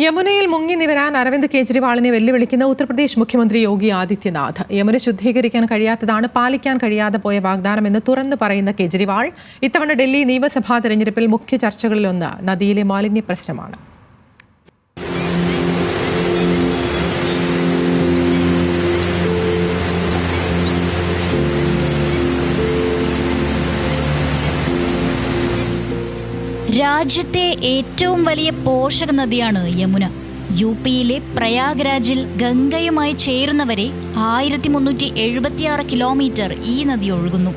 യമുനയിൽ മുങ്ങി നിവരാൻ അരവിന്ദ് കെജ്രിവാളിനെ വെല്ലുവിളിക്കുന്ന ഉത്തർപ്രദേശ് മുഖ്യമന്ത്രി യോഗി ആദിത്യനാഥ്. യമുന ശുദ്ധീകരിക്കാൻ കഴിയാത്തതാണ് പാലിക്കാൻ കഴിയാതെ പോയ വാഗ്ദാനമെന്ന് തുറന്നു പറയുന്ന കെജ്രിവാൾ ഇത്തവണ ഡൽഹി നിയമസഭാ തെരഞ്ഞെടുപ്പിൽ മുഖ്യ ചർച്ചകളിലൊന്ന് നദിയിലെ മാലിന്യ പ്രശ്നമാണ് രാജ്യത്തെ ഏറ്റവും വലിയ പോഷക നദിയാണ് യമുന. യു പിയിലെ പ്രയാഗ്രാജിൽ ഗംഗയുമായി ചേരുന്നവരെ ആയിരത്തി മുന്നൂറ്റി എഴുപത്തിയാറ് കിലോമീറ്റർ ഈ നദി ഒഴുകുന്നു.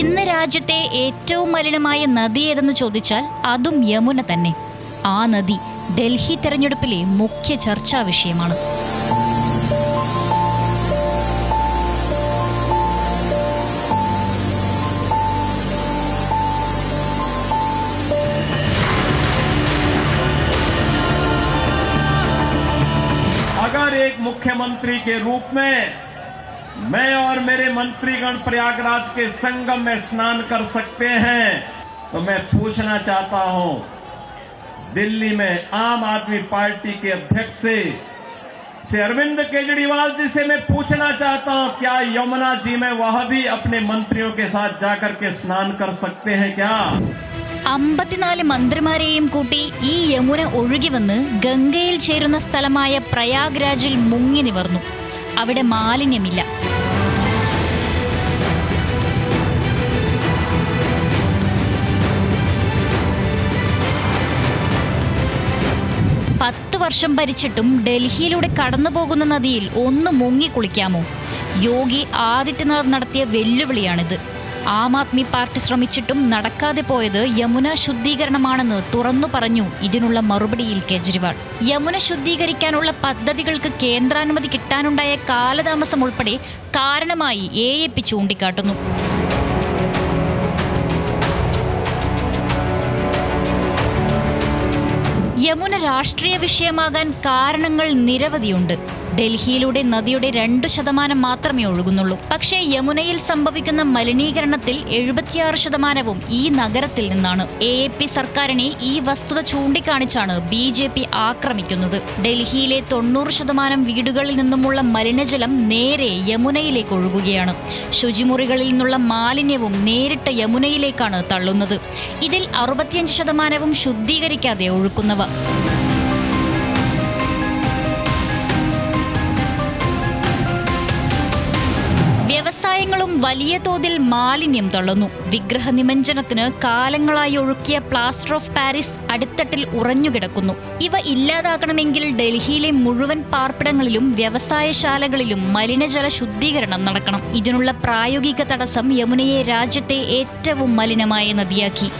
ഇന്ന് രാജ്യത്തെ ഏറ്റവും മലിനമായ നദി ഏതെന്ന് ചോദിച്ചാൽ അതും യമുന തന്നെ. ആ നദി ഡൽഹി തെരഞ്ഞെടുപ്പിലെ മുഖ്യ ചർച്ചാ വിഷയമാണ് अगर एक मुख्यमंत्री के रूप में मैं और मेरे मंत्रीगण प्रयागराज के संगम में स्नान कर सकते हैं तो मैं पूछना चाहता हूं दिल्ली में आम आदमी पार्टी के अध्यक्ष से श्री अरविंद केजरीवाल जी से मैं पूछना चाहता हूं क्या यमुना जी में वह भी अपने मंत्रियों के साथ जाकर के स्नान कर सकते हैं क्या അമ്പത്തിനാല് മന്ത്രിമാരെയും കൂട്ടി ഈ യമുന ഒഴുകി വന്ന് ഗംഗയിൽ ചേരുന്ന സ്ഥലമായ പ്രയാഗ്രാജിൽ മുങ്ങി നിവർന്നു അവിടെ മാലിന്യമില്ല പത്ത് വർഷം ഭരിച്ചിട്ടും ഡൽഹിയിലൂടെ കടന്നു പോകുന്ന നദിയിൽ ഒന്ന് മുങ്ങി കുളിക്കാമോ? യോഗി ആദിത്യനാഥ് നടത്തിയ വെല്ലുവിളിയാണിത്. ആം ആദ്മി പാർട്ടി ശ്രമിച്ചിട്ടും നടക്കാതെ പോയത് യമുന ശുദ്ധീകരണമാണെന്ന് തുറന്നു പറഞ്ഞു ഇതിനുള്ള മറുപടിയിൽ കെജ്രിവാൾ. യമുന ശുദ്ധീകരിക്കാനുള്ള പദ്ധതികൾക്ക് കേന്ദ്രാനുമതി കിട്ടാനുണ്ടായ കാലതാമസം ഉൾപ്പെടെ കാരണമായി എ എ പി ചൂണ്ടിക്കാട്ടുന്നു. രാഷ്ട്രീയ വിഷയമാകാൻ കാരണങ്ങൾ നിരവധിയുണ്ട്. ഡൽഹിയിലൂടെ നദിയുടെ രണ്ടു ശതമാനം മാത്രമേ ഒഴുകുന്നുള്ളൂ. പക്ഷേ യമുനയിൽ സംഭവിക്കുന്ന മലിനീകരണത്തിൽ എഴുപത്തിയാറ് ശതമാനവും ഈ നഗരത്തിൽ നിന്നാണ്. എ എ പി സർക്കാരിനെ ഈ വസ്തുത ചൂണ്ടിക്കാണിച്ചാണ് ബി ജെ പി ആക്രമിക്കുന്നത്. ഡൽഹിയിലെ തൊണ്ണൂറ് ശതമാനം വീടുകളിൽ നിന്നുമുള്ള മലിനജലം നേരെ യമുനയിലേക്ക് ഒഴുകുകയാണ്. ശുചിമുറികളിൽ നിന്നുള്ള മാലിന്യവും നേരിട്ട് യമുനയിലേക്കാണ് തള്ളുന്നത്. ഇതിൽ അറുപത്തിയഞ്ച് ശതമാനവും ശുദ്ധീകരിക്കാതെ ഒഴുക്കുന്നവ. വ്യവസായങ്ങളും വലിയ തോതിൽ മാലിന്യം തള്ളുന്നു. വിഗ്രഹ നിമഞ്ജനത്തിന് കാലങ്ങളായി ഒഴുക്കിയ പ്ലാസ്റ്റർ ഓഫ് പാരീസ് അടിത്തട്ടിൽ ഉറഞ്ഞുകിടക്കുന്നു. ഇവ ഇല്ലാതാക്കണമെങ്കിൽ ഡൽഹിയിലെ മുഴുവൻ പാർപ്പിടങ്ങളിലും വ്യവസായശാലകളിലും മലിനജല ശുദ്ധീകരണം നടക്കണം. ഇതിനുള്ള പ്രായോഗിക തടസ്സം യമുനയെ രാജ്യത്തെ ഏറ്റവും മലിനമായ നദിയാക്കി.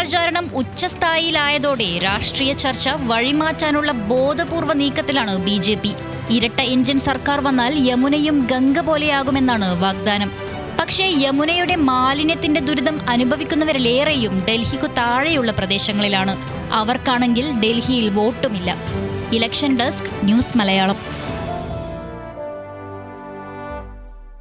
പ്രചാരണം ഉച്ചസ്ഥായിലായതോടെ രാഷ്ട്രീയ ചർച്ച വഴിമാറ്റാനുള്ള ബോധപൂർവ നീക്കത്തിലാണ് ബി ജെ പി. ഇരട്ട എഞ്ചിൻ സർക്കാർ വന്നാൽ യമുനയും ഗംഗ പോലെയാകുമെന്നാണ് വാഗ്ദാനം. പക്ഷേ യമുനയുടെ മാലിന്യത്തിന്റെ ദുരിതം അനുഭവിക്കുന്നവരിലേറെയും ഡൽഹിക്കു താഴെയുള്ള പ്രദേശങ്ങളിലാണ്. അവർക്കാണെങ്കിൽ ഡൽഹിയിൽ വോട്ടുമില്ല. Election desk news Malayalam.